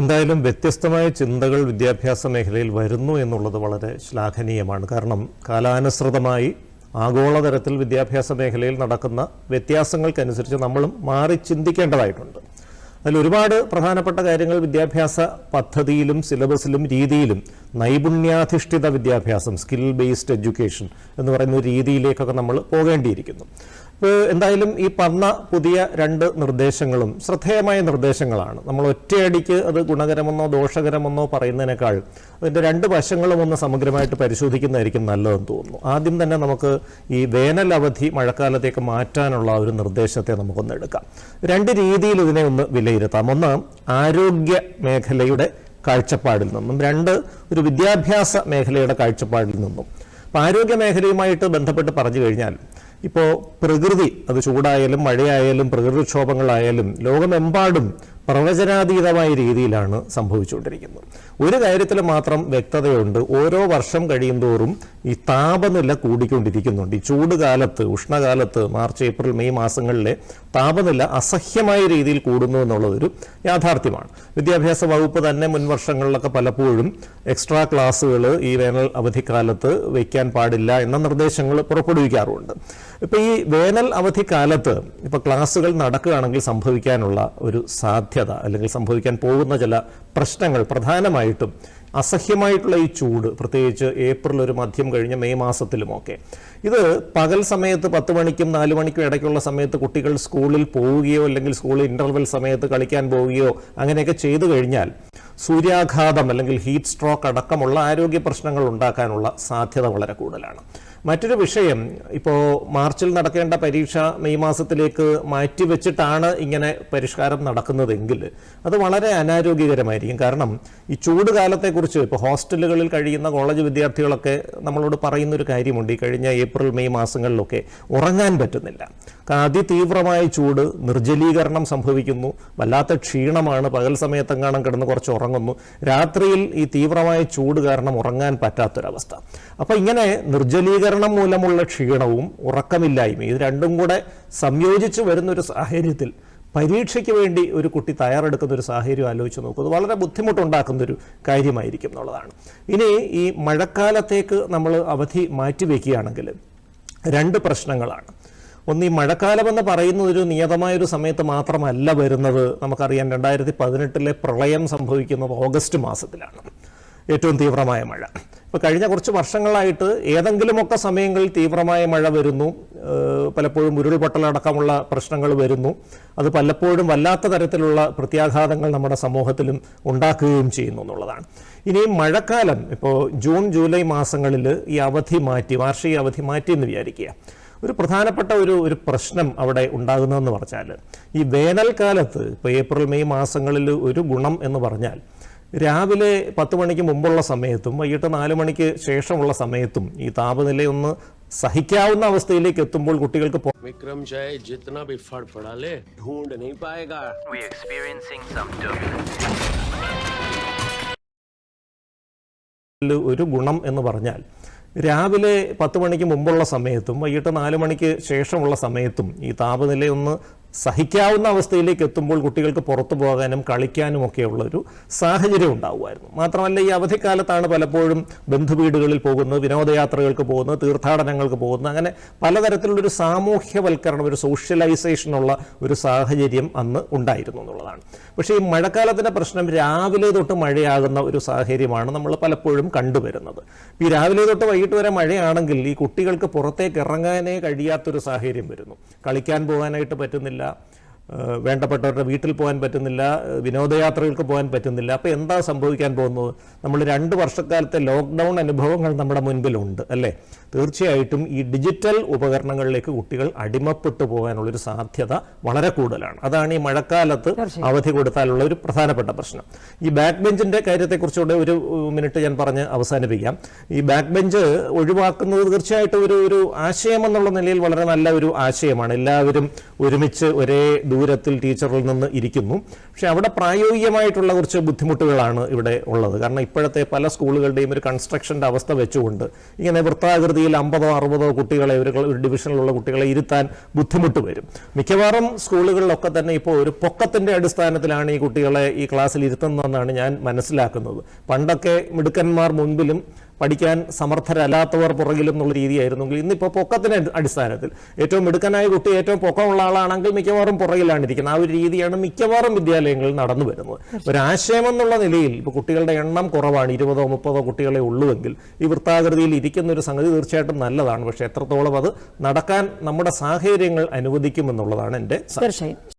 എന്തായാലും വ്യത്യസ്തമായ ചിന്തകൾ വിദ്യാഭ്യാസ മേഖലയിൽ വരുന്നു എന്നുള്ളത് വളരെ ശ്ലാഘനീയമാണ്. കാരണം കാലാനുസൃതമായി ആഗോളതലത്തിൽ വിദ്യാഭ്യാസ മേഖലയിൽ നടക്കുന്ന വ്യത്യാസങ്ങൾക്കനുസരിച്ച് നമ്മളും മാറി ചിന്തിക്കേണ്ടതായിട്ടുണ്ട്. അതിൽ ഒരുപാട് പ്രധാനപ്പെട്ട കാര്യങ്ങൾ വിദ്യാഭ്യാസ പദ്ധതിയിലും സിലബസിലും രീതിയിലും നൈപുണ്യാധിഷ്ഠിത വിദ്യാഭ്യാസം സ്കിൽ ബേസ്ഡ് എഡ്യൂക്കേഷൻ എന്ന് പറയുന്ന രീതിയിലേക്കൊക്കെ നമ്മൾ പോകേണ്ടിയിരിക്കുന്നു. എന്തായാലും ഈ പറഞ്ഞ പുതിയ രണ്ട് നിർദ്ദേശങ്ങളും ശ്രദ്ധേയമായ നിർദ്ദേശങ്ങളാണ്. നമ്മൾ ഒറ്റയടിക്ക് അത് ഗുണകരമെന്നോ ദോഷകരമെന്നോ പറയുന്നതിനേക്കാൾ അതിന്റെ രണ്ട് വശങ്ങളും ഒന്ന് സമഗ്രമായിട്ട് പരിശോധിക്കുന്നതായിരിക്കും നല്ലതെന്ന് തോന്നുന്നു. ആദ്യം തന്നെ നമുക്ക് ഈ വേനൽ അവധി മഴക്കാലത്തേക്ക് മാറ്റാനുള്ള ഒരു നിർദ്ദേശത്തെ നമുക്കൊന്ന് എടുക്കാം. രണ്ട് രീതിയിൽ ഇതിനെ ഒന്ന് വിലയിരുത്താം. ഒന്ന് ആരോഗ്യ മേഖലയുടെ കാഴ്ചപ്പാടിൽ നിന്നും. രണ്ട് ഒരു വിദ്യാഭ്യാസ മേഖലയുടെ കാഴ്ചപ്പാടിൽ നിന്നും. അപ്പോൾ ആരോഗ്യ മേഖലയുമായിട്ട് ബന്ധപ്പെട്ട് പറഞ്ഞു കഴിഞ്ഞാൽ ഇപ്പോൾ പ്രകൃതി അത് ചൂടായാലും മഴയായാലും പ്രകൃതിക്ഷോഭങ്ങളായാലും ലോകമെമ്പാടും പ്രവചനാതീതമായ രീതിയിലാണ് സംഭവിച്ചുകൊണ്ടിരിക്കുന്നത്. ഒരു കാര്യത്തിൽ മാത്രം വ്യക്തതയുണ്ട്. ഓരോ വർഷം കഴിയും തോറും ഈ താപനില കൂടിക്കൊണ്ടിരിക്കുന്നുണ്ട്. ഈ ചൂട് കാലത്ത് ഉഷ്ണകാലത്ത് മാർച്ച് ഏപ്രിൽ മെയ് മാസങ്ങളിലെ താപനില അസഹ്യമായ രീതിയിൽ കൂടുന്നു എന്നുള്ളതൊരു യാഥാർത്ഥ്യമാണ്. വിദ്യാഭ്യാസ വകുപ്പ് തന്നെ മുൻ വർഷങ്ങളിലൊക്കെ പലപ്പോഴും എക്സ്ട്രാ ക്ലാസ്സുകൾ ഈ വേനൽ അവധിക്കാലത്ത് വയ്ക്കാൻ പാടില്ല എന്ന നിർദ്ദേശങ്ങൾ പുറപ്പെടുവിക്കാറുണ്ട് ഇപ്പൊ ഈ വേനൽ അവധി അവധിക്കാലത്ത് ഇപ്പൊ ക്ലാസ്സുകൾ നടക്കുകയാണെങ്കിൽ സംഭവിക്കാനുള്ള ഒരു സാധ്യത അല്ലെങ്കിൽ സംഭവിക്കാൻ പോകുന്ന ചില പ്രശ്നങ്ങൾ പ്രധാനമായിട്ടും അസഹ്യമായിട്ടുള്ള ഈ ചൂട് പ്രത്യേകിച്ച് ഏപ്രിൽ ഒരു മധ്യം കഴിഞ്ഞ മെയ് മാസത്തിലുമൊക്കെ. ഇത് പകൽ സമയത്ത് പത്ത് മണിക്കും നാല് മണിക്കും ഇടയ്ക്കുള്ള സമയത്ത് കുട്ടികൾ സ്കൂളിൽ പോവുകയോ അല്ലെങ്കിൽ സ്കൂൾ ഇന്റർവെൽ സമയത്ത് കളിക്കാൻ പോവുകയോ അങ്ങനെയൊക്കെ ചെയ്തു കഴിഞ്ഞാൽ സൂര്യാഘാതം അല്ലെങ്കിൽ ഹീറ്റ് സ്ട്രോക്ക് അടക്കമുള്ള ആരോഗ്യ പ്രശ്നങ്ങൾ ഉണ്ടാക്കാനുള്ള സാധ്യത വളരെ കൂടുതലാണ്. മറ്റൊരു വിഷയം ഇപ്പോൾ മാർച്ചിൽ നടക്കേണ്ട പരീക്ഷ മെയ് മാസത്തിലേക്ക് മാറ്റിവെച്ചിട്ടാണ് ഇങ്ങനെ പരിഷ്കാരം നടക്കുന്നതെങ്കിൽ അത് വളരെ അനാരോഗ്യകരമായിരിക്കും. കാരണം ഈ ചൂട് കാലത്തെക്കുറിച്ച് ഇപ്പോൾ ഹോസ്റ്റലുകളിൽ കഴിയുന്ന കോളേജ് വിദ്യാർത്ഥികളൊക്കെ നമ്മളോട് പറയുന്നൊരു കാര്യമുണ്ട് ഈ കഴിഞ്ഞ ഏപ്രിൽ മെയ് മാസങ്ങളിലൊക്കെ ഉറങ്ങാൻ പറ്റുന്നില്ല. അതിതീവ്രമായ ചൂട് നിർജലീകരണം സംഭവിക്കുന്നു. വല്ലാത്ത ക്ഷീണമാണ്. പകൽ സമയത്തെങ്ങാനും കിടന്ന് കുറച്ച് ഉറങ്ങുന്നു. രാത്രിയിൽ ഈ തീവ്രമായ ചൂട് കാരണം ഉറങ്ങാൻ പറ്റാത്തൊരവസ്ഥ. അപ്പോൾ ഇങ്ങനെ നിർജലീകരണം മൂലമുള്ള ക്ഷീണവും ഉറക്കമില്ലായ്മയും ഇത് രണ്ടും കൂടെ സംയോജിച്ച് വരുന്ന ഒരു സാഹചര്യത്തിൽ പരീക്ഷയ്ക്ക് വേണ്ടി ഒരു കുട്ടി തയ്യാറെടുക്കുന്ന ഒരു സാഹചര്യം ആലോചിച്ച് നോക്കുന്നത് വളരെ ബുദ്ധിമുട്ടുണ്ടാക്കുന്ന ഒരു കാര്യമായിരിക്കും എന്നുള്ളതാണ്. ഇനി ഈ മഴക്കാലത്തേക്ക് നമ്മൾ അവധി മാറ്റിവെക്കുകയാണെങ്കിൽ രണ്ട് പ്രശ്നങ്ങളാണ്. ഒന്ന് ഈ മഴക്കാലം എന്ന് പറയുന്നത് ഒരു നിയതമായ ഒരു സമയത്ത് മാത്രമല്ല വരുന്നത്. നമുക്കറിയാം രണ്ടായിരത്തി പതിനെട്ടിലെ പ്രളയം സംഭവിക്കുന്നത് ഓഗസ്റ്റ് മാസത്തിലാണ്. ഏറ്റവും തീവ്രമായ മഴ. ഇപ്പോൾ കഴിഞ്ഞ കുറച്ച് വർഷങ്ങളായിട്ട് ഏതെങ്കിലുമൊക്കെ സമയങ്ങളിൽ തീവ്രമായ മഴ വരുന്നു. പലപ്പോഴും ഉരുൾപൊട്ടലടക്കമുള്ള പ്രശ്നങ്ങൾ വരുന്നു. അത് പലപ്പോഴും വല്ലാത്ത തരത്തിലുള്ള പ്രത്യാഘാതങ്ങൾ നമ്മുടെ സമൂഹത്തിലും ഉണ്ടാക്കുകയും ചെയ്യുന്നു എന്നുള്ളതാണ്. ഇനി മഴക്കാലം ഇപ്പോൾ ജൂൺ ജൂലൈ മാസങ്ങളിൽ ഈ അവധി മാറ്റി വാർഷിക അവധി മാറ്റി എന്ന് വിചാരിക്കുക. ഒരു പ്രധാനപ്പെട്ട ഒരു ഒരു പ്രശ്നം അവിടെ ഉണ്ടാകുന്നതെന്ന് പറഞ്ഞാൽ ഈ വേനൽക്കാലത്ത് ഇപ്പോൾ ഏപ്രിൽ മെയ് മാസങ്ങളിൽ ഒരു ഗുണം എന്ന് പറഞ്ഞാൽ രാവിലെ പത്ത് മണിക്ക് മുമ്പുള്ള സമയത്തും വൈകിട്ട് നാല് മണിക്ക് ശേഷമുള്ള സമയത്തും ഈ താപനിലയൊന്ന് സഹിക്കാവുന്ന അവസ്ഥയിലേക്ക് എത്തുമ്പോൾ കുട്ടികൾക്ക് പോ- विक्रम चाहे जितना भी फड़ पड़ा ले ढूंढ नहीं पाएगा we experiencing some turbulence. ഒരു ഗുണം എന്ന് പറഞ്ഞാൽ രാവിലെ പത്ത് മണിക്ക് മുമ്പുള്ള സമയത്തും വൈകിട്ട് നാല് മണിക്ക് ശേഷമുള്ള സമയത്തും ഈ താപനിലയൊന്ന് സഹിക്കാവുന്ന അവസ്ഥയിലേക്ക് എത്തുമ്പോൾ കുട്ടികൾക്ക് പുറത്തു പോകാനും കളിക്കാനും ഒക്കെയുള്ള ഒരു സാഹചര്യം ഉണ്ടാവുമായിരുന്നു. മാത്രമല്ല ഈ അവധിക്കാലത്താണ് പലപ്പോഴും ബന്ധുവീടുകളിൽ പോകുന്നത് വിനോദയാത്രകൾക്ക് പോകുന്നത് തീർത്ഥാടനങ്ങൾക്ക് പോകുന്നത്. അങ്ങനെ പലതരത്തിലുള്ളൊരു സാമൂഹ്യവൽക്കരണം ഒരു സോഷ്യലൈസേഷനുള്ള ഒരു സാഹചര്യം അന്ന് ഉണ്ടായിരുന്നു എന്നുള്ളതാണ്. പക്ഷേ ഈ മഴക്കാലത്തിന്റെ പ്രശ്നം രാവിലെ തൊട്ട് മഴയാകുന്ന ഒരു സാഹചര്യമാണ് നമ്മൾ പലപ്പോഴും കണ്ടുവരുന്നത്. ഈ രാവിലെ തൊട്ട് വൈകിട്ട് വരെ മഴയാണെങ്കിൽ ഈ കുട്ടികൾക്ക് പുറത്തേക്ക് ഇറങ്ങാനേ കഴിയാത്തൊരു സാഹചര്യം വരുന്നു. കളിക്കാൻ പോകാനായിട്ട് പറ്റുന്നില്ല terminar വേണ്ടപ്പെട്ടവരുടെ വീട്ടിൽ പോകാൻ പറ്റുന്നില്ല വിനോദയാത്രകൾക്ക് പോകാൻ പറ്റുന്നില്ല. അപ്പോൾ എന്താ സംഭവിക്കാൻ പോകുന്നത്? നമ്മൾ രണ്ട് വർഷക്കാലത്തെ ലോക്ക്ഡൗൺ അനുഭവങ്ങൾ നമ്മുടെ മുൻപിലുണ്ട് അല്ലേ? തീർച്ചയായിട്ടും ഈ ഡിജിറ്റൽ ഉപകരണങ്ങളിലേക്ക് കുട്ടികൾ അടിമപ്പെട്ടു പോകാനുള്ളൊരു സാധ്യത വളരെ കൂടുതലാണ്. അതാണ് ഈ മഴക്കാലത്ത് അവധി കൊടുത്താലുള്ള ഒരു പ്രധാനപ്പെട്ട പ്രശ്നം. ഈ ബാക്ക് ബെഞ്ചിന്റെ കാര്യത്തെക്കുറിച്ചുകൂടെ ഒരു മിനിറ്റ് ഞാൻ പറഞ്ഞ് അവസാനിപ്പിക്കാം. ഈ ബാക്ക് ബെഞ്ച് ഒഴിവാക്കുന്നത് തീർച്ചയായിട്ടും ഒരു ഒരു ആശയം എന്നുള്ള നിലയിൽ വളരെ നല്ല ഒരു ആശയമാണ്. എല്ലാവരും ഒരുമിച്ച് ഒരേ ദൂരത്തിൽ ടീച്ചറിൽ നിന്ന് ഇരിക്കുന്നു. പക്ഷേ അവിടെ പ്രായോഗികമായിട്ടുള്ള കുറച്ച് ബുദ്ധിമുട്ടുകളാണ് ഇവിടെ ഉള്ളത്. കാരണം ഇപ്പോഴത്തെ പല സ്കൂളുകളുടെയും ഒരു കൺസ്ട്രക്ഷന്റെ അവസ്ഥ വെച്ചുകൊണ്ട് ഇങ്ങനെ വൃത്താകൃതിയിൽ അമ്പതോ അറുപതോ കുട്ടികളെ ഒരു ഡിവിഷനിലുള്ള കുട്ടികളെ ഇരുത്താൻ ബുദ്ധിമുട്ട് വരും. മിക്കവാറും സ്കൂളുകളിലൊക്കെ തന്നെ ഇപ്പോൾ ഒരു പൊക്കത്തിന്റെ അടിസ്ഥാനത്തിലാണ് ഈ കുട്ടികളെ ഈ ക്ലാസ്സിൽ ഇരുത്തുന്നതെന്നാണ് ഞാൻ മനസ്സിലാക്കുന്നത്. പണ്ടൊക്കെ മിടുക്കന്മാർ മുൻപിലും പഠിക്കാൻ സമർത്ഥരല്ലാത്തവർ പുറകിലും എന്നുള്ള രീതിയായിരുന്നെങ്കിൽ ഇന്നിപ്പോൾ പൊക്കത്തിന്റെ അടിസ്ഥാനത്തിൽ ഏറ്റവും മിടുക്കനായ കുട്ടി ഏറ്റവും പൊക്കമുള്ള ആളാണെങ്കിൽ മിക്കവാറും പുറകിലാണ് ഇരിക്കുന്നത്. ആ ഒരു രീതിയാണ് മിക്കവാറും വിദ്യാലയങ്ങളിൽ നടന്നു വരുന്നത്. ഒരു ആശയം എന്നുള്ള നിലയിൽ ഇപ്പോൾ കുട്ടികളുടെ എണ്ണം കുറവാണ്. ഇരുപതോ മുപ്പതോ കുട്ടികളെ ഉള്ളുവെങ്കിൽ ഈ വൃത്താകൃതിയിൽ ഇരിക്കുന്ന ഒരു സംഗതി തീർച്ചയായിട്ടും നല്ലതാണ്. പക്ഷേ എത്രത്തോളം അത് നടക്കാൻ നമ്മുടെ സാഹചര്യങ്ങൾ അനുവദിക്കുമെന്നുള്ളതാണ് എന്റെ തീർച്ചയായും.